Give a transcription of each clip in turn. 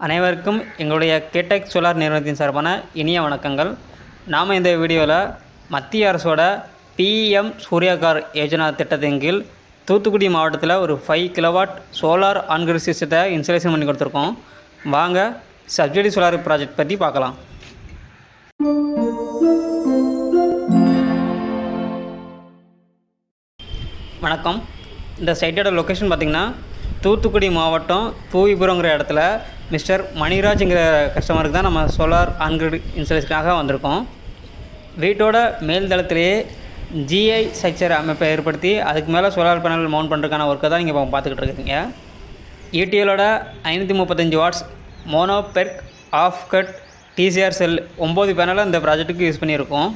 அனைவருக்கும் எங்களுடைய கேடெக் சோலார் நிறுவனத்தின் சார்பான இனிய வணக்கங்கள். நாம் இந்த வீடியோவில் மத்திய அரசோட பிஎம் சூர்யாகார் யோஜனா திட்டத்தின் கீழ் தூத்துக்குடி மாவட்டத்தில் ஒரு five kilowatt solar on grid சிஸ்டத்தை இன்ஸ்டலேஷன் பண்ணி கொடுத்துருக்கோம். வாங்க சப்சிடி சோலார் ப்ராஜெக்ட் பற்றி பார்க்கலாம். வணக்கம். இந்த சைட்டோட லொக்கேஷன் பார்த்திங்கன்னா தூத்துக்குடி மாவட்டம் தூவிபுரங்கிற இடத்துல மிஸ்டர் மணிராஜ்ங்கிற கஸ்டமருக்கு தான் நம்ம சோலார் ஆன்கிரிட் இன்ஸ்டலேஷனுக்காக வந்திருக்கோம். வீட்டோட மேல் தளத்திலேயே ஜிஐ ஸ்ட்ரக்சர் அமைப்பை ஏற்படுத்தி அதுக்கு மேலே சோலார் பேனல் மவுண்ட் பண்ணுறதுக்கான ஒர்க்கை தான் நீங்கள் பார்த்துக்கிட்டு இருக்கீங்க. ஈடிஎலோட ஐநூற்றி முப்பத்தஞ்சு watts mono PERC half cut DCR cell ஒம்பது பேனலை இந்த ப்ராஜெக்ட்டுக்கு யூஸ் பண்ணியிருக்கோம்.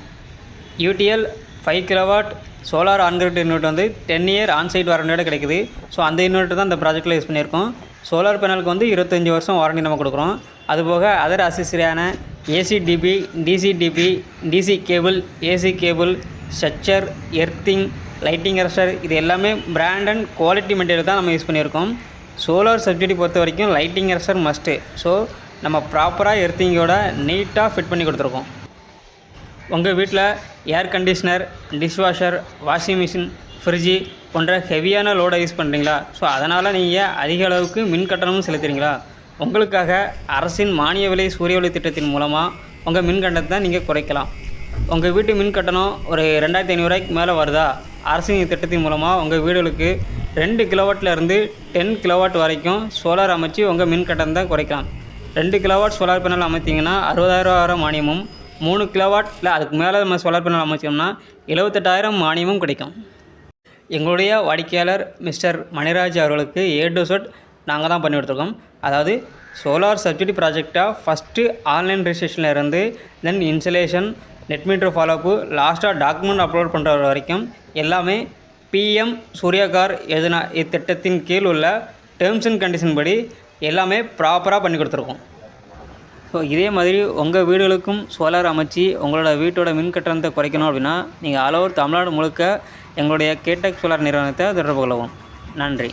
UTL five kilowatt solar on grid inverter வந்து டென் இயர் ஆன்சைட் வாரண்டியோட கிடைக்குது. ஸோ அந்த யூனிட் தான் இந்த ப்ராஜெக்ட்டில் யூஸ் பண்ணியிருக்கோம். சோலார் பேனலுக்கு வந்து இருபத்தஞ்சி வருஷம் வாரண்டி நம்ம கொடுக்குறோம். அதுபோக other அசசரியான ACDB DCDB DC cable AC cable structure earthing lighting arrester இது எல்லாமே பிராண்ட் அண்ட் குவாலிட்டி மெட்டீரியல் தான் நம்ம யூஸ் பண்ணியிருக்கோம். சோலார் சப்சிடி பொறுத்த வரைக்கும் லைட்டிங் அரஸ்டர் மஸ்ட்டு ஸோ நம்ம ப்ராப்பராக எர்த்திங்கோட நீட்டாக ஃபிட் பண்ணி கொடுத்துருக்கோம். உங்கள் வீட்டில் air conditioner dishwasher washing machine fridge போன்ற ஹெவியான லோடை யூஸ் பண்ணுறீங்களா ஸோ அதனால் நீங்கள் அதிக அளவுக்கு மின் கட்டணமும் செலுத்துறீங்களா? உங்களுக்காக அரசின் மானிய விலை சூரிய ஒளி திட்டத்தின் மூலமாக உங்கள் மின் கட்டணத்தை நீங்கள் குறைக்கலாம். உங்கள் வீட்டு மின் கட்டணம் ஒரு ரெண்டாயிரத்தி ஐநூறுரூவாய்க்கு மேலே வருதா? அரசின் திட்டத்தின் மூலமாக உங்கள் வீடுகளுக்கு ரெண்டு கிலோவாட்டில் இருந்து டென் கிலோவாட் வரைக்கும் சோலார் அமைச்சு உங்கள் மின் கட்டணத்தை குறைக்கலாம். ரெண்டு கிலோவாட் சோலார் பேனல் அமைத்தீங்கன்னா அறுபதாயிரம் ரூபா மானியமும் மூணு கிலோவாட் இல்லை அதுக்கு மேலே நம்ம சோலார் பேனல் அமைச்சோம்னா எழுபத்தெட்டாயிரம் மானியமும் கிடைக்கும். எங்களுடைய வாடிக்கையாளர் மிஸ்டர் மணிராஜ் அவர்களுக்கு ஏ டு செட் நாங்கள் தான் பண்ணி கொடுத்துருக்கோம். அதாவது சோலார் சப்சிடி ப்ராஜெக்டாக ஃபஸ்ட்டு ஆன்லைன் ரெஜிஸ்ட்ரேஷனில் இருந்து then insulation net meter follow up லாஸ்ட்டாக டாக்குமெண்ட் அப்லோட் பண்ணுற வரைக்கும் எல்லாமே பிஎம் சூர்யாகார் எதுனா இத்திட்டத்தின் கீழ் உள்ள டேர்ம்ஸ் அண்ட் கண்டிஷன் படி எல்லாமே ப்ராப்பராக பண்ணி கொடுத்துருக்கோம். ஸோ இதே மாதிரி உங்கள் வீடுகளுக்கும் சோலார் அமைச்சு உங்களோட வீட்டோட மின் கட்டணத்தை குறைக்கணும் அப்படின்னா நீங்கள் ஆல் ஓவர் தமிழ்நாடு முழுக்க எங்களுடைய கேடெக் சோலார் நிறுவனத்தை தொடர்பு கொள்ளவும். நன்றி.